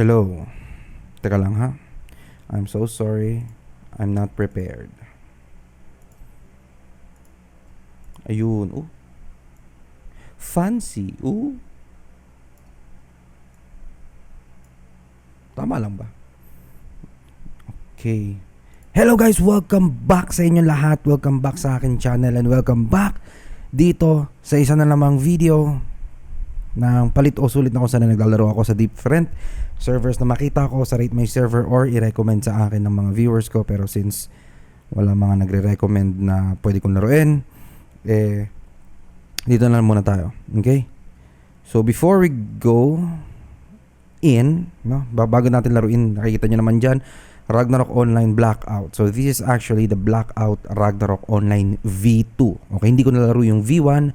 Hello. Teka lang ha. I'm so sorry. I'm not prepared. Ayun. Oh. Fancy. Oh. Tama lang ba? Okay. Hello guys, welcome back sa inyo lahat. Welcome back sa akin channel and welcome back dito sa isa na namang video ng palit o sulit na kung saan na naglalaro ako sa different servers na makita ko sa Rate My Server or i-recommend sa akin ng mga viewers ko pero since wala mga nagre-recommend na pwede kong laruin eh dito na lang muna tayo okay so before we go in no bago natin laruin nakikita nyo naman dyan Ragnarok Online Blackout. So this is actually the Blackout Ragnarok Online V2. Okay, hindi ko nalaro yung V1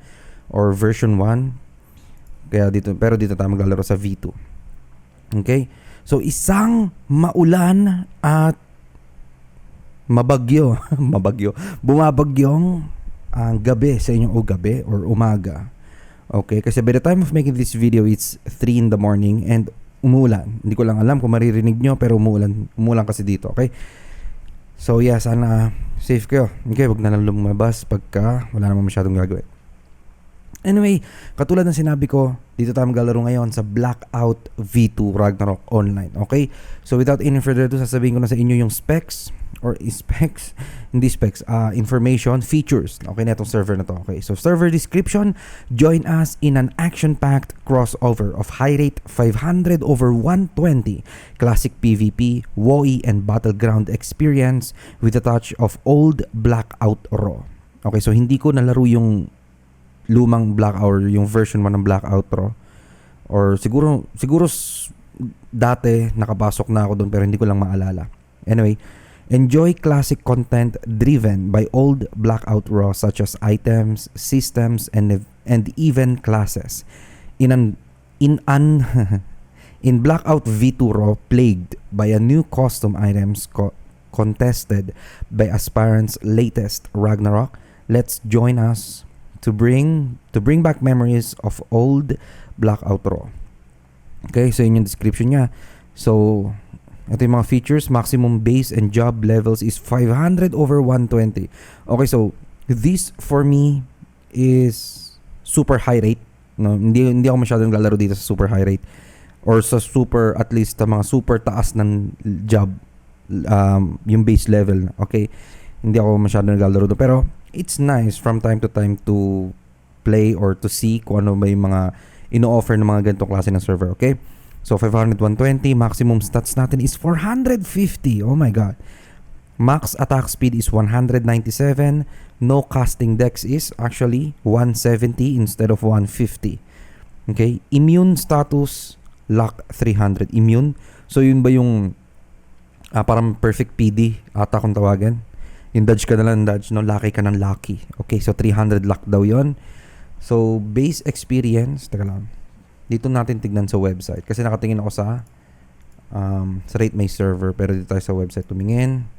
or version 1. Kaya dito pero dito tayo maglalaro sa V2. Okay? So isang maulan at mabagyo, mabagyo, bumabagyong ang gabi sa inyong o gabi or umaga. Okay, kasi by the time of making this video it's 3 in the morning and umuulan. Hindi ko lang alam kung maririnig nyo pero umuulan. Umuulan kasi dito, okay? So yeah, sana safe kayo. Okay, wag na lang lumabas pagka wala namang masyadong gagawin. Anyway, katulad ng sinabi ko, dito tayo maglalaro ngayon sa Blackout V2 Ragnarok Online. Okay? So without any further ado, sasabihin ko na sa inyo yung specs or specs, hindi specs, uh, information, features. Okay na server na to. Okay, so server description, join us in an action-packed crossover of high rate 500 over 120 classic PvP, WoE, and battleground experience with a touch of old Blackout Raw. Okay, so hindi ko nalaro yung lumang Blackout or yung version 1 ng Blackout Raw. Or siguro, siguro dati nakapasok na ako doon pero hindi ko lang maalala. Anyway, Enjoy classic content driven by old Blackout Raw such as items, systems, and and even classes. In an in an in Blackout V2 Raw plagued by a new custom items co- contested by aspirants latest Ragnarok, let's join us to bring to bring back memories of old Blackout Raw. Okay, so yun yung description niya. So, ito yung mga features. Maximum base and job levels is 500 over 120. Okay, so this for me is super high rate. No, hindi hindi ako masyadong lalaro dito sa super high rate or sa super at least sa mga super taas ng job um, yung base level. Okay, hindi ako masyadong naglalaro doon. Pero it's nice from time to time to play or to see kung ano ba yung mga ino-offer ng mga ganitong klase ng server. Okay. So 500, 120, maximum stats natin is 450. Oh my god. Max attack speed is 197. No casting dex is actually 170 instead of 150. Okay? Immune status lock 300. Immune. So yun ba yung ah, parang perfect PD ata kung tawagan? Dodge ka na lang dodge, no? Lucky ka ng lucky. Okay, so 300 luck daw yon. So base experience, teka lang dito natin tignan sa website. Kasi nakatingin ako sa um, sa Rate My Server. Pero dito tayo sa website tumingin.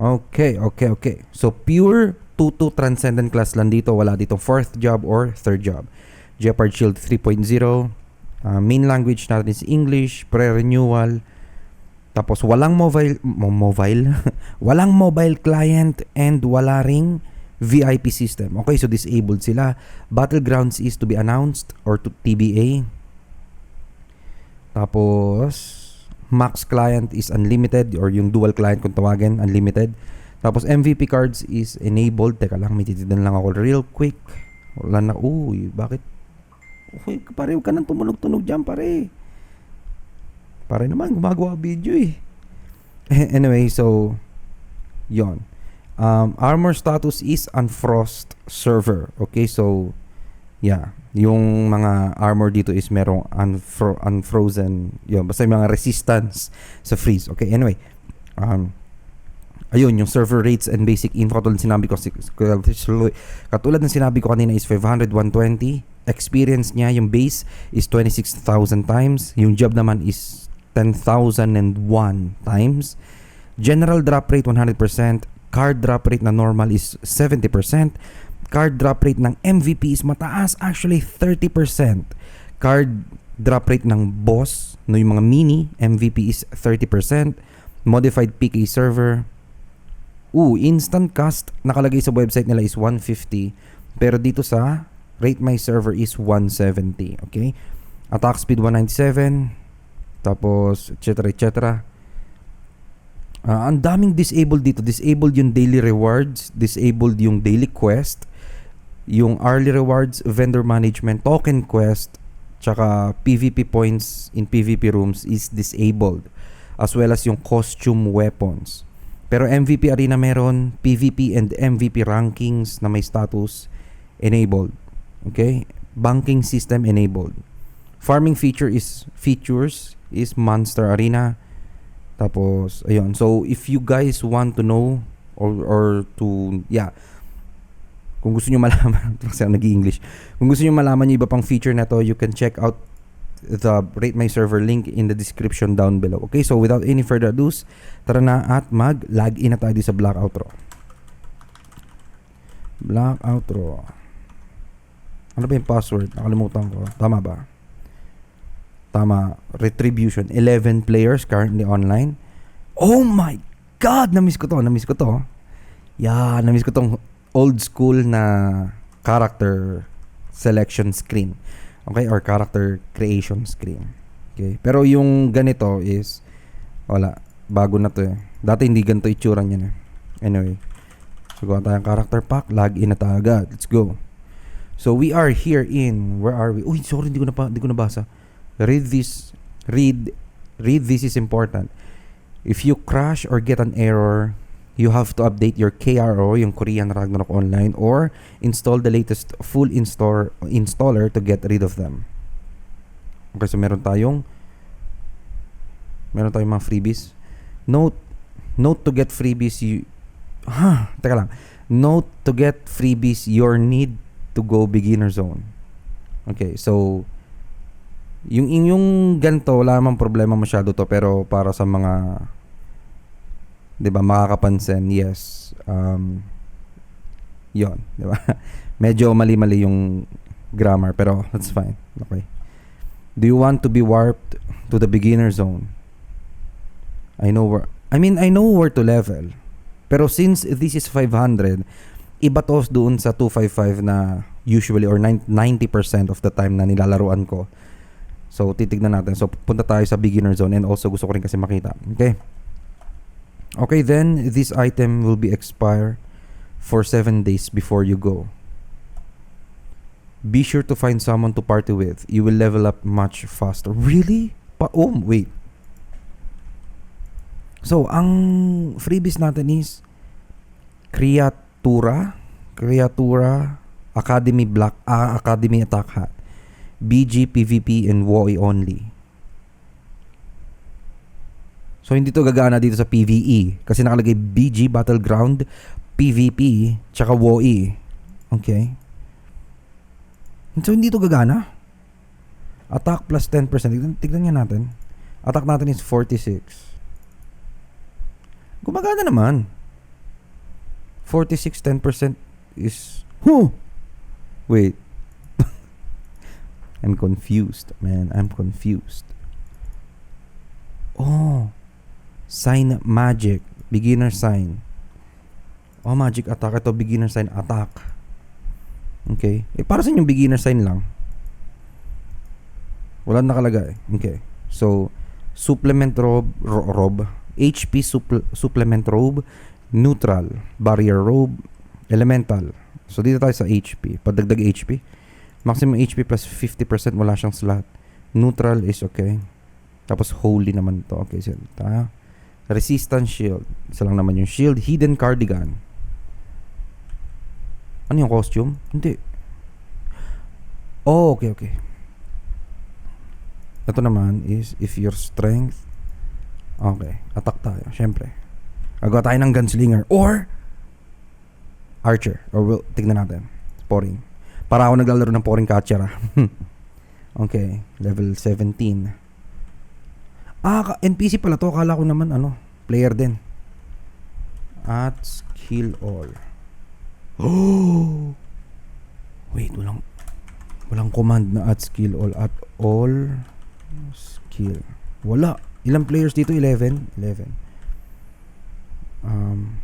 Okay, okay, okay. So, pure 2-2 Transcendent class lang dito. Wala dito fourth job or third job. Jeopard Shield 3.0. Uh, main language natin is English. Pre-renewal. Tapos, walang mobile, mo- mobile? walang mobile client and wala ring VIP system. Okay, so disabled sila. Battlegrounds is to be announced or to TBA. Tapos, max client is unlimited or yung dual client kung tawagin, unlimited. Tapos, MVP cards is enabled. Teka lang, may titinan lang ako real quick. Wala na, uy, bakit? Uy, pare, huwag ka nang tumunog-tunog dyan, pare. Pare naman, gumagawa video eh. Anyway, so, yon um, armor status is unfrost server. Okay, so yeah, yung mga armor dito is merong unfro- unfrozen, yun, basta yung mga resistance sa freeze. Okay, anyway, um, ayun, yung server rates and basic info katulad sinabi ko, katulad ng sinabi ko kanina is 500, 120. Experience niya, yung base is 26,000 times. Yung job naman is 10,001 times. General drop rate 100%. Card drop rate na normal is 70%. Card drop rate ng MVP is mataas, actually 30%. Card drop rate ng boss, no yung mga mini, MVP is 30%, modified PK server, Ooh, instant cast nakalagay sa website nila is 150 pero dito sa rate my server is 170, okay? Attack speed 197 tapos etc etc. Ah, ang daming disabled dito. Disabled yung daily rewards, disabled yung daily quest, yung hourly rewards, vendor management, token quest, tsaka PvP points in PvP rooms is disabled as well as yung costume weapons. Pero MVP Arena meron, PvP and MVP rankings na may status enabled. Okay? Banking system enabled. Farming feature is features is Monster Arena. Tapos ayun. So if you guys want to know or or to yeah, kung gusto niyo malaman kasi ako nag-English. Kung gusto niyo malaman yung iba pang feature na to, you can check out the Rate My Server link in the description down below. Okay, so without any further ado, tara na at mag-log in na tayo sa Black Outro. Black Outro. Ano ba yung password? Nakalimutan ko. Tama ba? Tama. Retribution. 11 players currently online. Oh my God! Namiss ko to. Namiss ko to. Yeah, namiss ko tong old school na character selection screen. Okay? Or character creation screen. Okay? Pero yung ganito is wala. Bago na to eh. Dati hindi ganito itsura niya eh. Anyway. So, gawa tayong character pack. Log in na tayo agad. Let's go. So, we are here in... Where are we? Uy, sorry. Hindi ko na, pa, hindi ko nabasa. Read this. Read. Read this is important. If you crash or get an error, you have to update your KRO, yung Korean Ragnarok Online, or install the latest full installer, installer to get rid of them. Okay, so meron tayong meron tayong mga freebies. Note note to get freebies you ha, teka lang. Note to get freebies your need to go beginner zone. Okay, so yung yung ganito wala namang problema masyado to pero para sa mga 'di ba makakapansin yes um yon 'di ba? Medyo mali-mali yung grammar pero that's fine. Okay. Do you want to be warped to the beginner zone? I know where I mean I know where to level pero since this is 500 iba to doon sa 255 na usually or 90% of the time na nilalaruan ko So, titignan natin. So, punta tayo sa beginner zone and also gusto ko rin kasi makita. Okay. Okay, then this item will be expire for 7 days before you go. Be sure to find someone to party with. You will level up much faster. Really? Pa oh, wait. So, ang freebies natin is Creatura, Creatura, Academy Black, ah, Academy Attack Hat. BG, PvP, and WoE only. So, hindi to gagana dito sa PvE. Kasi nakalagay BG, Battleground, PvP, tsaka WoE. Okay? So, hindi to gagana. Attack plus 10%. Tignan, tignan nga natin. Attack natin is 46. Gumagana naman. 46, 10% is... Huh! Wait. I'm confused, man. I'm confused. Oh. Sign magic. Beginner sign. Oh, magic attack. Ito, beginner sign attack. Okay. Eh, para sa yung beginner sign lang. Wala nakalagay. Okay. So, supplement robe, ro- robe, HP supple- supplement robe, neutral, barrier robe, elemental. So, dito tayo sa HP. Padagdag HP. Maximum HP plus 50% wala siyang slot. Neutral is okay. Tapos holy naman to. Okay, so tayo. Resistance shield. Isa lang naman yung shield. Hidden cardigan. Ano yung costume? Hindi. Oh, okay, okay. Ito naman is if your strength Okay, attack tayo. Syempre. Gagawa tayo ng gunslinger or archer. Or we'll, tignan natin. Sporing. Para ako naglalaro ng Poring Catcher ah. okay, level 17. Ah, NPC pala to. Akala ko naman ano, player din. At skill all. Oh! Wait, walang walang command na at skill all. At all Skill. Wala. Ilang players dito? 11? 11. Um,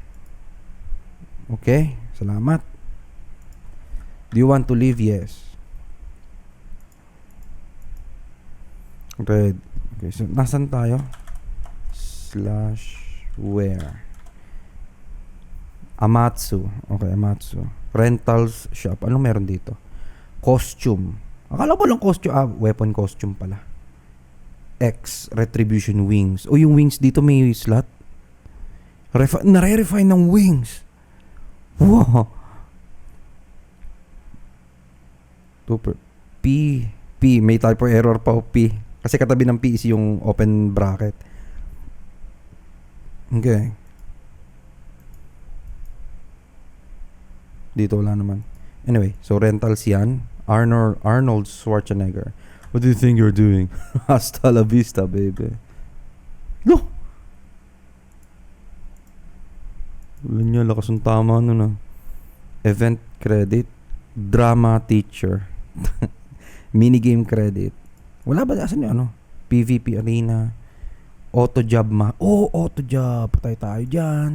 okay. Salamat. Do you want to leave? Yes. Red. Okay, so nasan tayo? Slash where? Amatsu. Okay, Amatsu. Rentals shop. Anong meron dito? Costume. Akala ko lang costume. Ah, weapon costume pala. X, Retribution Wings. O yung wings dito may slot. Refi- nare-refine ng wings. Wow. Super. P. P. May typo error pa o P. Kasi katabi ng P is yung open bracket. Okay. Dito wala naman. Anyway, so rentals yan. Arnold, Arnold Schwarzenegger. What do you think you're doing? Hasta la vista, baby. No! Wala niya, lakas ng tama nun ah. Event credit. Drama teacher. Minigame credit. Wala ba? Asan yung ano? PVP arena. Auto job ma. Oh, auto job. Patay tayo dyan.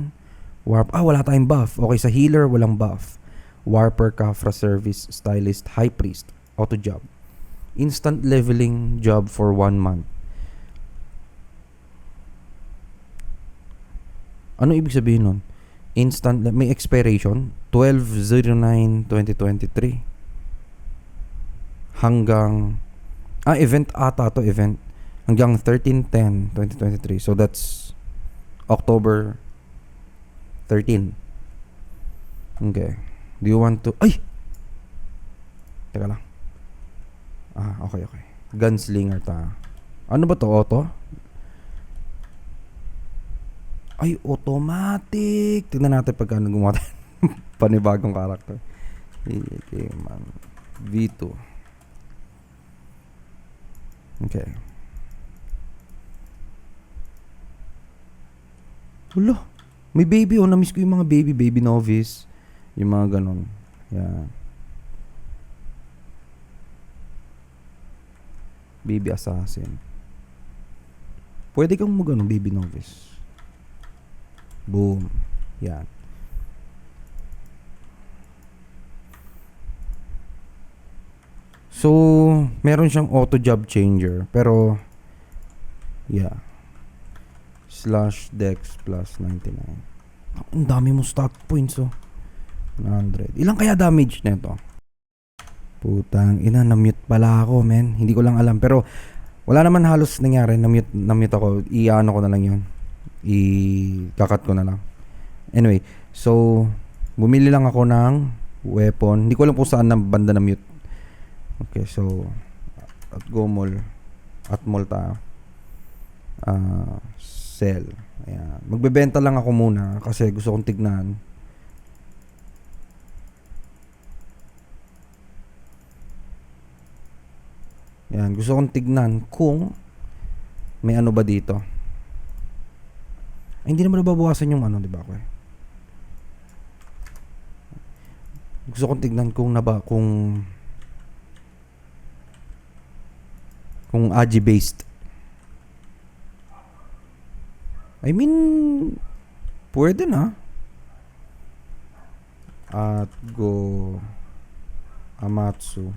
Warp. Ah, wala tayong buff. Okay, sa healer, walang buff. Warper, Kafra Service, Stylist, High Priest. Auto job. Instant leveling job for one month. Ano ibig sabihin nun? Instant, may expiration, 12-09-2023. Hanggang, ah, event ata to event. Hanggang 13-10-2023. So that's October 13. Okay. Do you want to, ay! Teka lang. Ah, okay, okay. Gunslinger ta. Ano ba to, auto? Ay, automatic. Tingnan natin pagka gumawa tayo ng panibagong karakter. Man. V2. Okay. Wala. May baby oh. Namiss ko yung mga baby. Baby novice. Yung mga ganon. Yan. Baby assassin. Pwede kang mag ano, baby novice. Boom. Yan. So, meron siyang auto job changer. Pero, yeah. Slash dex plus 99. Ang dami mo stat points oh. 100. Ilang kaya damage nito? Putang ina, na-mute pala ako, men. Hindi ko lang alam. Pero, wala naman halos nangyari. Na-mute, na-mute ako. I-ano ko na lang yun. I-kakat ko na lang. Anyway, so, bumili lang ako ng weapon. Hindi ko alam kung saan na banda na mute. Okay, so, at go mall. At mall tayo. Ah, sell. Ayan. Magbebenta lang ako muna kasi gusto kong tignan. Yan, gusto kong tignan kung may ano ba dito. Ay, hindi naman nababawasan yung ano, di ba, ko Gusto kong tignan kung naba, kung kung AGI based. I mean, pwede na. At go Amatsu.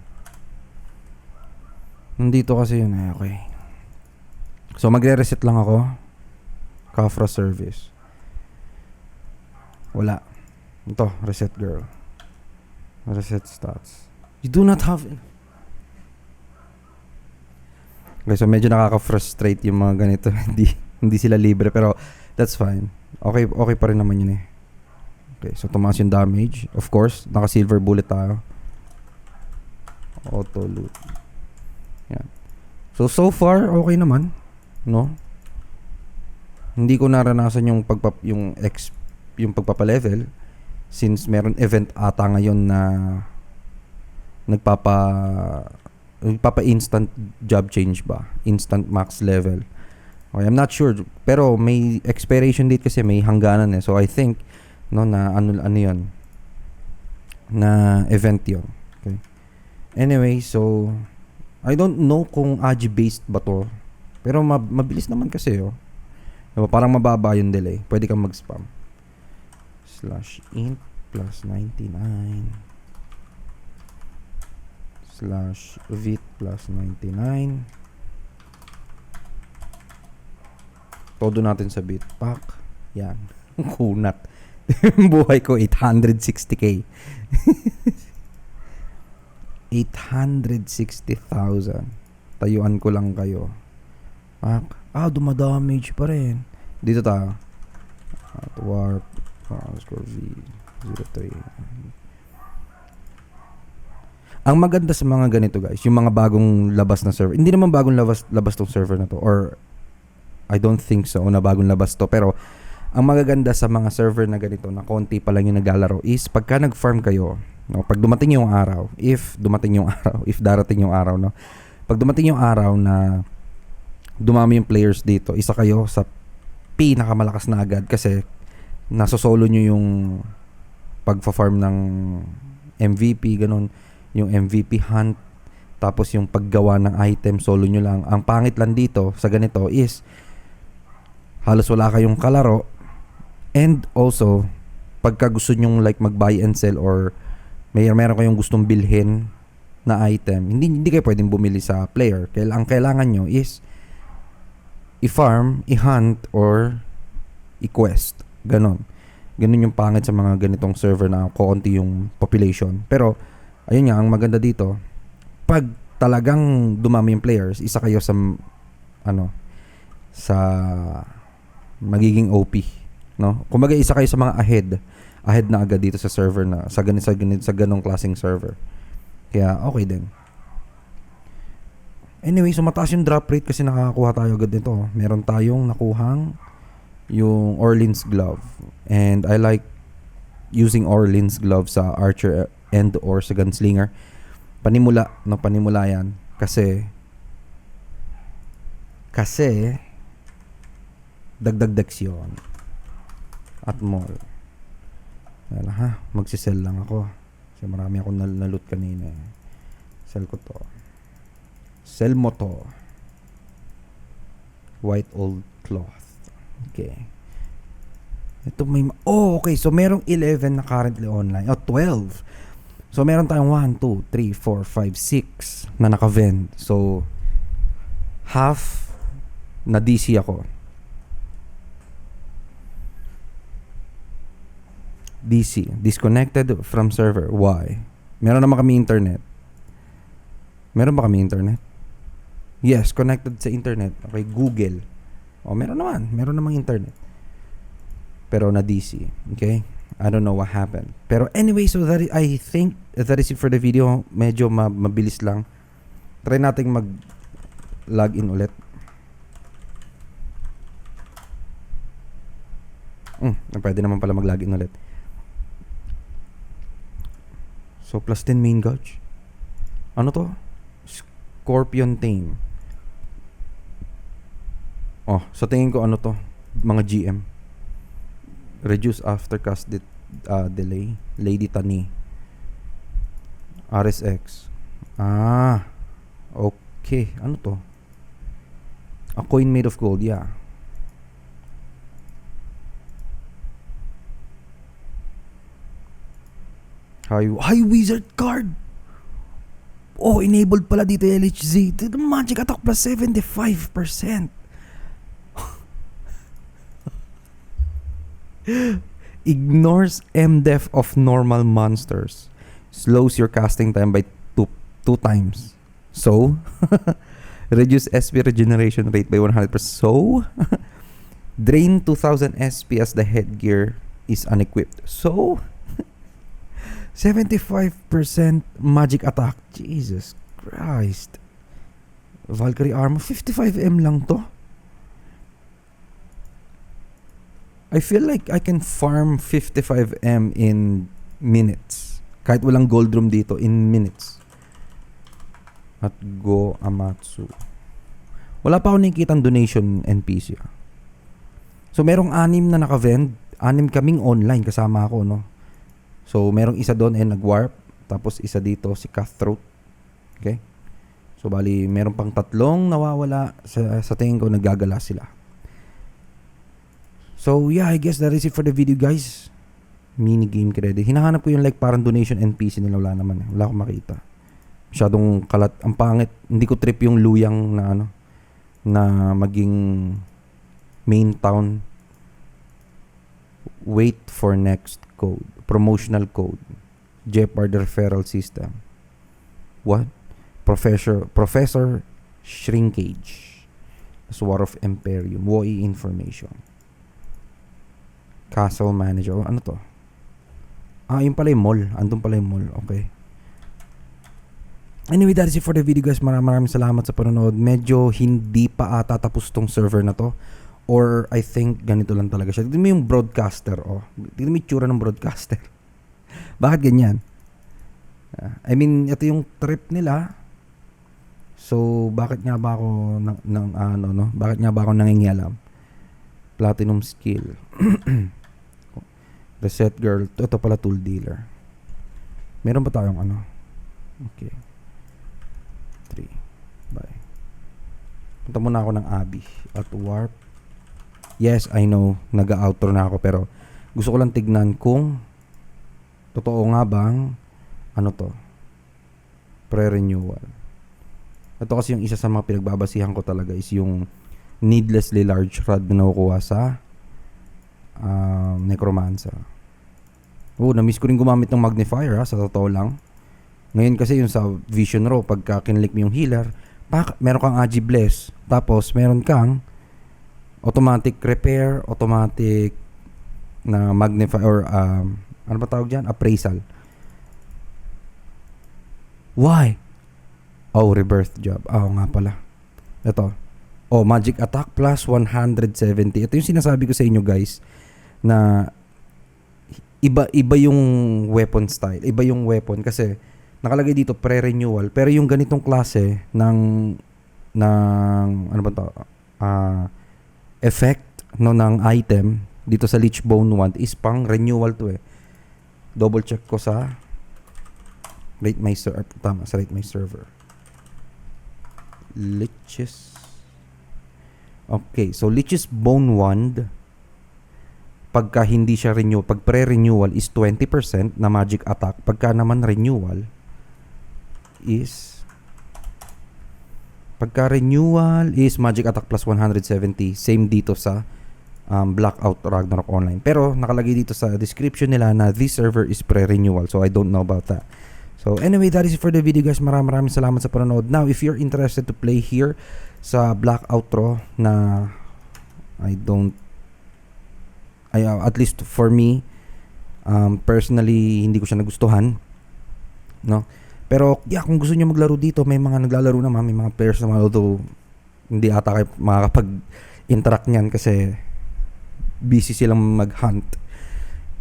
Nandito kasi yun eh, okay. So magre-reset lang ako. Kafra service. Wala. Ito, reset girl. Reset stats. You do not have... Okay, so medyo nakaka-frustrate yung mga ganito. hindi, hindi sila libre, pero that's fine. Okay, okay pa rin naman yun eh. Okay, so tumaas yung damage. Of course, naka-silver bullet tayo. Auto loot. Yan. So, so far, okay naman. No? Hindi ko naranasan yung pagpap yung ex yung pagpapa-level since meron event ata ngayon na nagpapa nagpapa instant job change ba? Instant max level. Okay I'm not sure. Pero may expiration date kasi may hangganan eh. So I think no na ano ano yon na event yon okay. Anyway so I don't know kung AGI based ba to. Pero ma- mabilis naman kasi oh. Diba, parang mababa yung delay. Pwede kang mag-spam. Slash int plus 99 slash vit plus 99 todo natin sa bitpack yan. Kunat. Buhay ko 860k 860,000 tayuan ko lang kayo. Pak. ah dumadamage pa rin. Dito tayo at warp. Underscore v. 03 ang maganda sa mga ganito guys, yung mga bagong labas na server. Hindi naman bagong labas labas tong server na to or I don't think so na bagong labas to pero ang magaganda sa mga server na ganito na konti pa lang yung naglalaro is pagka nag-farm kayo, no, pag dumating yung araw, if dumating yung araw, if darating yung araw, no. Pag dumating yung araw na dumami yung players dito, isa kayo sa pinakamalakas na agad kasi nasosolo nyo yung pagfa-farm ng MVP, ganun yung MVP hunt, tapos yung paggawa ng item, solo nyo lang. Ang pangit lang dito sa ganito is, halos wala kayong kalaro, and also, pagka gusto nyong like mag-buy and sell or may meron kayong gustong bilhin na item, hindi hindi kayo pwedeng bumili sa player. Kaya ang kailangan nyo is i-farm, i-hunt, or i-quest. Ganon. Ganon yung pangit sa mga ganitong server na konti yung population. Pero, ayun nga, ang maganda dito, pag talagang dumami yung players, isa kayo sa, ano, sa magiging OP. No? Kumbaga, isa kayo sa mga ahead. Ahead na agad dito sa server na, sa ganito, sa ganito, sa ganong klaseng server. Kaya, okay din. Anyway, so mataas yung drop rate kasi nakakakuha tayo agad nito. Meron tayong nakuhang yung Orleans glove. And I like using Orleans glove sa archer and or sa gunslinger. Panimula, no panimula yan. Kasi kasi dagdag dex. At mall. Wala ha, magsisell lang ako. Kasi marami akong nal- naloot kanina. eh. Sell ko to. Sell mo to. White old cloth. Okay. Ito may... ma- Oh, okay. So, merong 11 na currently online. Oh, 12. So, meron tayong 1, 2, 3, 4, 5, 6 na naka-vend. So, half na DC ako. DC. Disconnected from server. Why? Meron naman kami internet. Meron ba kami internet? Yes, connected sa internet. Okay, Google. O, meron naman. Meron namang internet. Pero na DC. Okay? I don't know what happened. Pero anyway, so that I, think that is it for the video. Medyo ma- mabilis lang. Try nating mag login ulit. Mm, pwede naman pala mag-login ulit. So, plus 10 main gauge. Ano to? Scorpion Tame. Oh, sa tingin ko ano to? Mga GM. Reduce after cast de- uh, delay. Lady Tani. RSX. Ah. Okay. Ano to? A coin made of gold. Yeah. High, high wizard card. Oh, enabled pala dito LHZ. The magic attack plus 75%. Ignores MDef of normal monsters. Slows your casting time by two, two times. So, reduce SP regeneration rate by 100%. So, drain 2000 SP as the headgear is unequipped. So, 75% magic attack. Jesus Christ. Valkyrie armor, 55M lang to. I feel like I can farm 55M in minutes. Kahit walang gold room dito, in minutes. At Go Amatsu. Wala pa ako nakikitang donation NPC. ah. So, merong anim na naka-vend. Anim kaming online kasama ako, no? So, merong isa doon ay nag-warp. Tapos, isa dito, si Cutthroat. Okay? So bali, meron pang tatlong nawawala sa, sa tingin ko naggagala sila. So yeah, I guess that is it for the video guys. Mini game credit. Hinahanap ko yung like parang donation NPC nila wala naman eh. Wala akong makita. Masyadong kalat. Ang pangit. Hindi ko trip yung luyang na ano na maging main town. Wait for next code. Promotional code. Jeopard referral system. What? Professor Professor Shrinkage. Sword of Imperium. WOI information. Castle manager. Ano to? Ah, yun pala yung mall. Andun pala yung mall. Okay. Anyway, that is it for the video guys. Maraming maraming salamat sa panonood. Medyo hindi pa ata tapos tong server na to. Or I think ganito lang talaga siya. Tignan mo yung broadcaster. Oh. Tignan mo yung tsura ng broadcaster. Bakit ganyan? Ah, I mean, ito yung trip nila. So, bakit nga ba ako ng, ng ano, no? Bakit nga ba ako nangingialam? Platinum skill. Reset girl. Ito pala tool dealer. Meron pa tayong ano? Okay. 3. Bye. Punta muna ako ng Abby at Warp. Yes, I know. Nag-outro na ako pero gusto ko lang tignan kung totoo nga bang ano to? Pre-renewal. Ito kasi yung isa sa mga pinagbabasihan ko talaga is yung needlessly large rod na nakukuha sa um, Necromancer. Oo, na-miss ko rin gumamit ng magnifier ha, sa totoo lang. Ngayon kasi yung sa Vision Raw, pagka kinlik mo yung healer, pak, meron kang Agi Bless. Tapos, meron kang automatic repair, automatic na magnify or um, ano ba tawag dyan? Appraisal. Why? Oh, rebirth job. Oo nga pala. Ito. Oh, magic attack plus 170. Ito yung sinasabi ko sa inyo guys na iba iba yung weapon style. Iba yung weapon kasi nakalagay dito pre-renewal pero yung ganitong klase ng ng ano ba to? Ah effect no ng item dito sa Lich Bone Wand is pang renewal to eh. Double check ko sa rate my server tama sa rate my server. Liches Okay, so Lich's Bone Wand pagka hindi siya renew, pag pre-renewal is 20% na magic attack, pagka naman renewal is pagka renewal is magic attack plus 170, same dito sa um, Blackout Ragnarok Online. Pero nakalagay dito sa description nila na this server is pre-renewal, so I don't know about that. So anyway, that is it for the video guys. Maraming maraming salamat sa panonood. Now, if you're interested to play here sa Black Outro na I don't I, uh, at least for me um, personally hindi ko siya nagustuhan no pero yeah kung gusto niyo maglaro dito may mga naglalaro naman may mga players naman although hindi ata kayo makakapag interact niyan kasi busy silang mag-hunt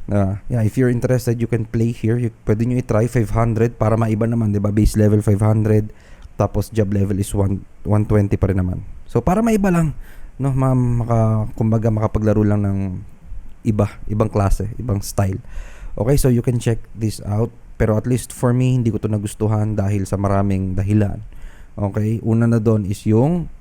Uh, yeah, if you're interested, you can play here. You, pwede nyo i-try 500 para maiba naman, 'di ba? Base level 500, tapos job level is 1 120 pa rin naman. So para maiba lang, no, ma maka kumbaga makapaglaro lang ng iba, ibang klase, ibang style. Okay, so you can check this out. Pero at least for me, hindi ko to nagustuhan dahil sa maraming dahilan. Okay, una na doon is yung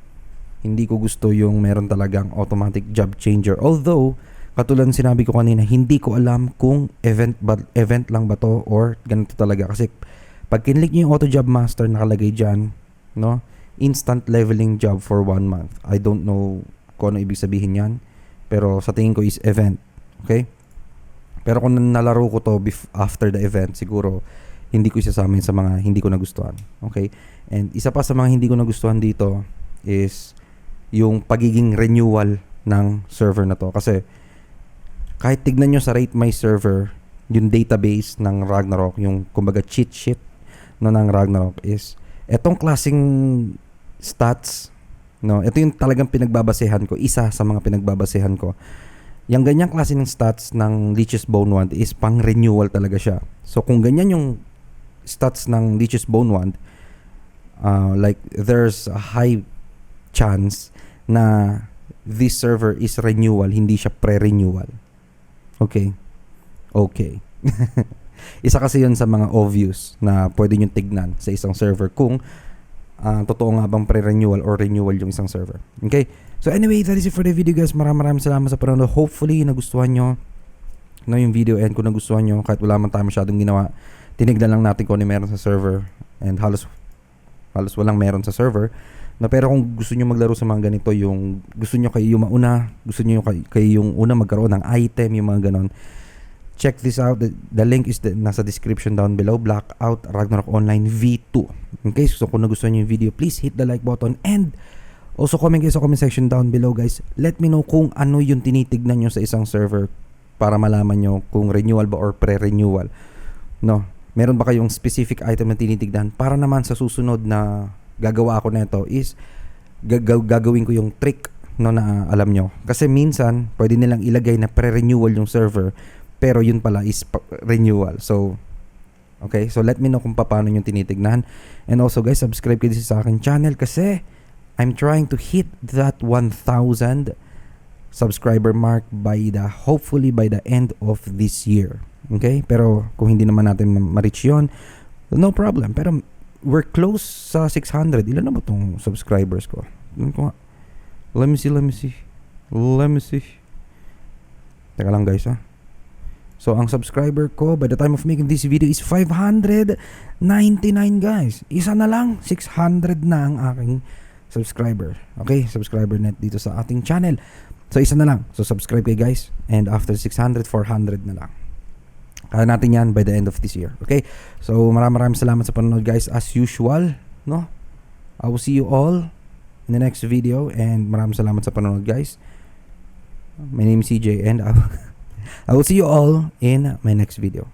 hindi ko gusto yung meron talagang automatic job changer. Although, katulad sinabi ko kanina, hindi ko alam kung event ba, event lang ba to or ganito talaga. Kasi pag kinlik niyo yung auto job master nakalagay dyan, no? Instant leveling job for one month. I don't know kung ano ibig sabihin yan. Pero sa tingin ko is event. Okay? Pero kung nalaro ko to bef- after the event, siguro hindi ko isasama sa mga hindi ko nagustuhan. Okay? And isa pa sa mga hindi ko nagustuhan dito is yung pagiging renewal ng server na to. Kasi kahit tignan nyo sa Rate My Server, yung database ng Ragnarok, yung kumbaga cheat sheet no, ng Ragnarok is etong klaseng stats, no, ito yung talagang pinagbabasehan ko, isa sa mga pinagbabasehan ko. Yung ganyang klase ng stats ng Leech's Bone Wand is pang renewal talaga siya. So kung ganyan yung stats ng Leech's Bone Wand, uh, like there's a high chance na this server is renewal, hindi siya pre-renewal. Okay. Okay. Isa kasi yun sa mga obvious na pwede nyo tignan sa isang server kung ah, totoo nga bang pre-renewal or renewal yung isang server. Okay? So anyway, that is it for the video guys. Maraming maraming salamat sa panonood. Hopefully, nagustuhan nyo no, yung video and kung nagustuhan nyo, kahit wala man tayo masyadong ginawa, tinignan lang natin kung ano meron sa server and halos halos walang meron sa server. Na pero kung gusto niyo maglaro sa mga ganito, yung gusto niyo kayo yung mauna, gusto niyo kayo, kayo yung una magkaroon ng item, yung mga ganon. Check this out. The, the link is the, nasa description down below. Blackout Ragnarok Online V2. Okay, so kung nagustuhan niyo yung video, please hit the like button and also comment kayo sa comment section down below guys. Let me know kung ano yung tinitignan nyo sa isang server para malaman nyo kung renewal ba or pre-renewal. No, meron ba kayong specific item na tinitignan para naman sa susunod na gagawa ako nito is gagaw- gagawin ko yung trick no na alam nyo. Kasi minsan pwede nilang ilagay na pre-renewal yung server pero yun pala is renewal. So okay, so let me know kung paano yung tinitignan. And also guys, subscribe kayo sa akin channel kasi I'm trying to hit that 1,000 subscriber mark by the hopefully by the end of this year. Okay? Pero kung hindi naman natin ma- ma-reach 'yon, no problem. Pero we're close sa 600. Ilan na ba tong subscribers ko? Let me see, let me see. Let me see. Teka lang guys ha. So ang subscriber ko by the time of making this video is 599 guys. Isa na lang, 600 na ang aking subscriber. Okay, subscriber net dito sa ating channel. So isa na lang. So subscribe kayo guys. And after 600, 400 na lang. Kaya natin yan by the end of this year. Okay? So maraming maraming salamat sa panonood guys. As usual, no? I will see you all in the next video. And maraming salamat sa panonood guys. My name is CJ and I will, I will see you all in my next video.